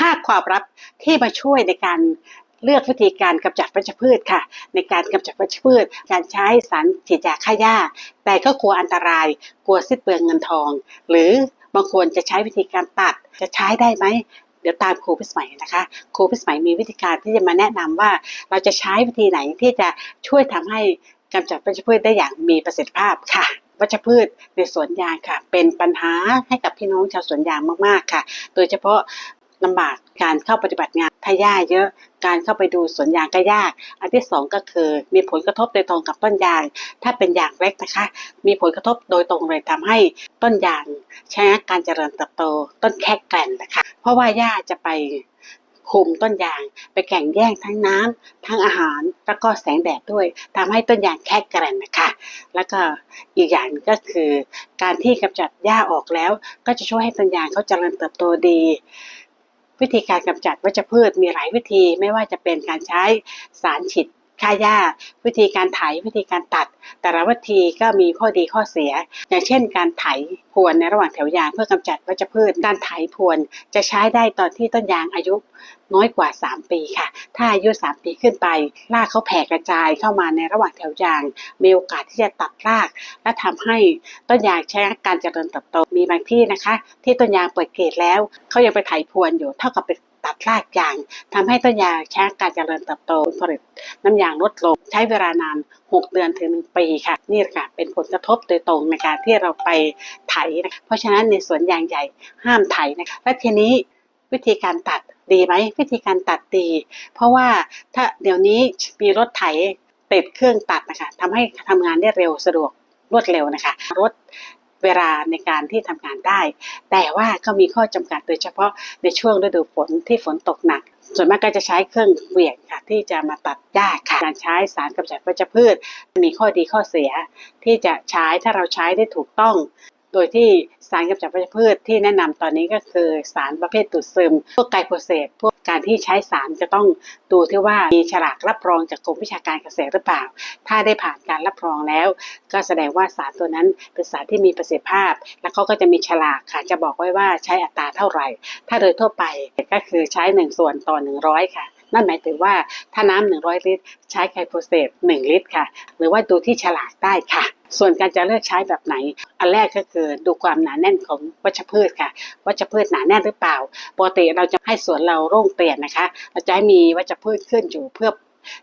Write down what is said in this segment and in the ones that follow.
ห้าความลับที่มาช่วยในการเลือกวิธีการกำจัดวัชพืชค่ะ ในการกำจัดวัชพืช การใช้สารฉีดยาฆ่าหญ้า แต่ก็กลัวอันตราย กลัวสิ้นเปลืองเงินทอง หรือบางคนจะใช้วิธีการตัดจะใช้ได้ไหมเดี๋ยวตามครูพิสมัยนะคะ ครูพิสมัยมีวิธีการที่จะมาแนะนำว่าเราจะใช้วิธีไหนที่จะช่วยทำให้กำจัดวัชพืชได้อย่างมีประสิทธิภาพค่ะวัชพืชในสวนยางค่ะ เป็นปัญหาให้กับพี่น้องชาวสวนยางมากๆค่ะ โดยเฉพาะ ลำบากการเข้าปฏิบัติงานถ้าหญ้าเยอะการเข้าไปดูสวนยางก็ยาก อันที่สองก็คือมีผลกระทบโดยตรงกับต้นยาง ถ้าเป็นยางเล็กนะคะ มีผลกระทบโดยตรงเลยทำให้ต้นยางชะงักการเจริญเติบโต ต้นแค่แกลนนะคะ เพราะว่าหญ้าจะไปคุมต้นยางไปแข่งแย่งทั้งน้ำทั้งอาหารแล้วก็แสงแดดด้วยทำให้ต้นยางแค่แกรนนะคะ แล้วก็อีกอย่างก็คือ การที่กำจัดหญ้าออกแล้ว ก็จะช่วยให้ต้นยางเขาเจริญเติบโตดี วิธีการกำจัดวัชพืชมีหลายวิธีไม่ว่าจะเป็นการใช้สารฉีด ฆ่าหญ้า วิธีการไถวิธีการตัด แต่ละวิธีก็มีข้อดีข้อเสีย อย่างเช่น การไถพรวนในระหว่างแถวยางเพื่อกำจัดวัชพืช การไถพรวนจะใช้ได้ตอนที่ต้นยางอายุน้อยกว่า 3 ปีค่ะ ถ้าอายุ 3 ปีขึ้นไปรากเขาแผ่กระจายเข้ามาในระหว่างแถวยาง มีโอกาสที่จะตัดราก และทำให้ต้นยางใช้การเจริญเติบโตมีบางที่นะคะ ที่ต้นยางเปิดเกตแล้วเขายังไปไถพรวนอยู่เท่ากับเป็น ตัดรากยางทำให้ต้นยางช้าการเจริญเติบโตผลิตน้ำยางลดลงใช้เวลานาน 6 เดือนถึง 1 ปีค่ะ นี่ค่ะเป็นผลกระทบโดยตรงในการที่เราไปไถนะเพราะฉะนั้นในสวนยางใหญ่ห้ามไถนะคะและทีนี้วิธีการตัดดีไหมวิธีการตัดดี เพราะว่าถ้าเดี๋ยวนี้มีรถไถติดเครื่องตัดนะคะทำให้ทำงานได้เร็วสะดวกรวดเร็วนะคะลด เวลาในการที่ทำงานได้ แต่ว่าก็มีข้อจำกัดโดยเฉพาะในช่วงฤดูฝนที่ฝนตกหนักส่วนมากก็จะใช้เครื่องเหวี่ยงค่ะ ที่จะมาตัดหญ้าค่ะ การใช้สารกำจัดวัชพืช มีข้อดีข้อเสีย ที่จะใช้ถ้าเราใช้ได้ถูกต้อง โดยที่สารกำจัดวัชพืชที่แนะนำตอนนี้ก็คือสารประเภทดูดซึม พวกไกลโพเซตพวก การที่ใช้สารจะต้องดูที่ว่ามีฉลากรับรองจากกรมวิชาการเกษตรหรือเปล่า ถ้าได้ผ่านการรับรองแล้ว ก็แสดงว่าสารตัวนั้นเป็นสารที่มีประสิทธิภาพ แล้วเขาก็จะมีฉลากค่ะจะบอกไว้ว่าใช้อัตราเท่าไหร่ ถ้าโดยทั่วไปก็คือใช้ 1 ส่วนต่อ 100 ค่ะนั่นหมายถึงว่าถ้าน้ำ100ลิตร ใช้ไคโพเซต1ลิตรค่ะ หรือว่าดูที่ฉลากได้ค่ะ ส่วนการจะเลือกใช้แบบไหน อันแรกก็คือดูความหนาแน่นของวัชพืชค่ะ วัชพืชหนาแน่นหรือเปล่า ปกติเราจะให้สวนเราโร่งเปลี่ยนนะคะ เราจะให้มีวัชพืชขึ้นอยู่เพื่อ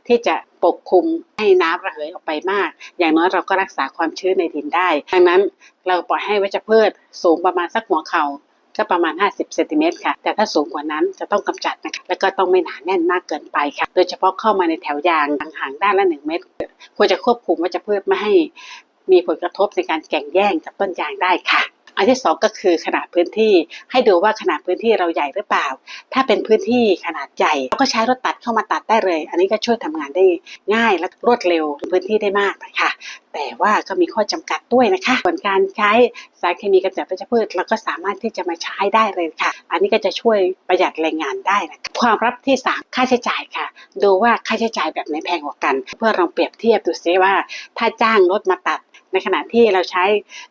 ที่จะปกคลุมให้น้ำระเหยออกไปมาก อย่างน้อยเราก็รักษาความชื้นในดินได้ ดังนั้นเราปล่อยให้วัชพืชสูงประมาณสักหัวเข่าก็ประมาณ 50เซนติเมตรค่ะ แต่ถ้าสูงกว่านั้นจะต้องกำจัดนะคะ แล้วก็ต้องไม่หนาแน่นมากเกินไปค่ะ โดยเฉพาะเข้ามาในแถวยางห่างด้านละ 1 เมตร ควรจะควบคุมวัชพืชไม่ให้ มีผลกระทบในการแข่งแย่งกับต้นยางได้ค่ะ อันที่สองก็คือขนาดพื้นที่ให้ดูว่าขนาดพื้นที่เราใหญ่หรือเปล่า ถ้าเป็นพื้นที่ขนาดใหญ่เราก็ใช้รถตัดเข้ามาตัดได้เลย อันนี้ก็ช่วยทำงานได้ง่ายและรวดเร็วพื้นที่ได้มากนะคะแต่ว่าก็มีข้อจำกัดด้วยนะคะส่วนการใช้สารเคมีกำจัดวัชพืชเราก็สามารถที่จะมาใช้ได้เลยค่ะ อันนี้ก็จะช่วยประหยัดแรงงานได้นะความรับที่สามค่าใช้จ่ายค่ะ ดูว่าค่าใช้จ่ายแบบไหนแพงกว่ากัน เพื่อลองเปรียบเทียบดูซิว่า ถ้าจ้างรถมาตัด ในขณะที่เราใช้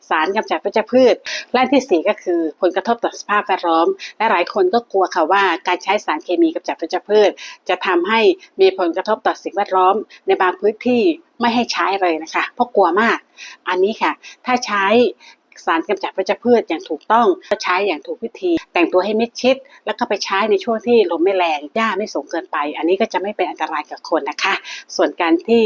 สารกำจัดวัชพืชและอันที่สี่ก็คือผลกระทบต่อสภาพแวดล้อม และหลายคนก็กลัวค่ะว่าการใช้สารเคมีกำจัดวัชพืช จะทำให้มีผลกระทบต่อสิ่งแวดล้อม ในบางพื้นที่ไม่ให้ใช้เลยนะคะเพราะกลัวมาก อันนี้ค่ะ ถ้าใช้สารกำจัดวัชพืชอย่างถูกต้องก็ใช้อย่างถูกวิธี แต่งตัวให้มิดชิด แล้วก็ไปใช้ในช่วงที่ลมไม่แรงหญ้าไม่สูงเกินไป อันนี้ก็จะไม่เป็นอันตรายกับคนนะคะ ส่วนการที่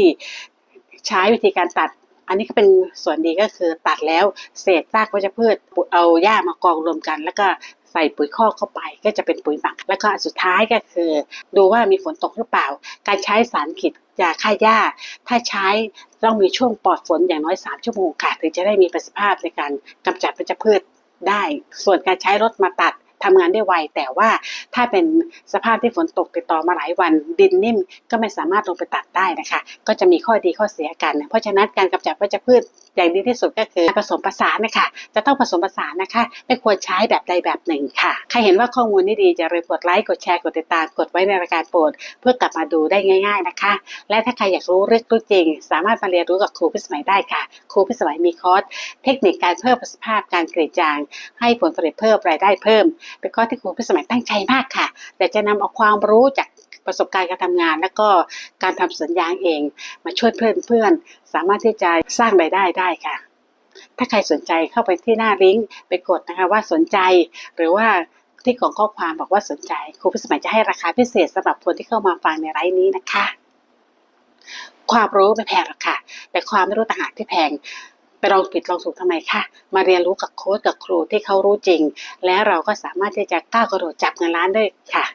ใช้วิธีการตัด อันนี้ก็เป็นส่วนดีก็คือตัดแล้วเศษซากวัชพืชเอาหญ้ามากองรวมกัน แล้วก็ใส่ปุ๋ยคอกเข้าไปก็จะเป็นปุ๋ยหมัก แล้วก็สุดท้ายก็คือ ดูว่ามีฝนตกหรือเปล่า การใช้สารขีดยาฆ่าหญ้า ถ้าใช้ต้องมีช่วงปลอดฝนอย่างน้อย 3 ชั่วโมงค่ะถึงจะได้มีประสิทธิภาพในการกำจัดวัชพืชได้ ส่วนการใช้รถมาตัด ทำงานได้ไว แต่ว่าถ้าเป็นสภาพที่ฝนตกติดต่อมาหลายวัน ดินนิ่มก็ไม่สามารถลงไปตัดได้นะคะ ก็จะมีข้อดีข้อเสียกัน เพราะฉะนั้นการกำจัดวัชพืชอย่างดีที่สุดก็คือผสมผสานนะคะ จะต้องผสมผสานนะคะ ไม่ควรใช้แบบใดแบบหนึ่งค่ะ ใครเห็นว่าข้อมูลนี้ดีจะเลยกดไลค์ กดแชร์ กดติดตาม กดไว้ในรายการโปรด เพื่อกลับมาดูได้ง่าย ๆนะคะ และถ้าใครอยากรู้เรื่องรู้จริง สามารถมาเรียนรู้กับครูพิสมัยได้ค่ะ ครูพิสมัยมีคอร์สเทคนิคการเพิ่มประสิทธิภาพการกรีดยาง ให้ผลผลิตเพิ่มรายได้เพิ่มเป็นข้อที่ครูพิสมัยตั้งใจมากค่ะ แต่จะนำเอาความรู้จากประสบการณ์การทำงาน แล้วก็การทำสวนยางเอง มาช่วยเพื่อนเพื่อนๆ สามารถที่จะสร้างรายได้ได้ค่ะ ถ้าใครสนใจเข้าไปที่หน้าลิงก์ไปกดนะคะว่าสนใจหรือว่าที่กล่องข้อความบอกว่าสนใจครูพิสมัยจะให้ราคาพิเศษสำหรับคนที่เข้ามาฟังในไลฟ์นี้นะคะ ความรู้ไม่แพงหรอกค่ะ แต่ความไม่รู้ต่างหากที่แพง ไปลองผิดลองถูกทำไมคะมาเรียนรู้กับโค้ชกับครูที่เขารู้จริง และเราก็สามารถที่จะก้าวกระโดดจับเงินล้านได้ค่ะ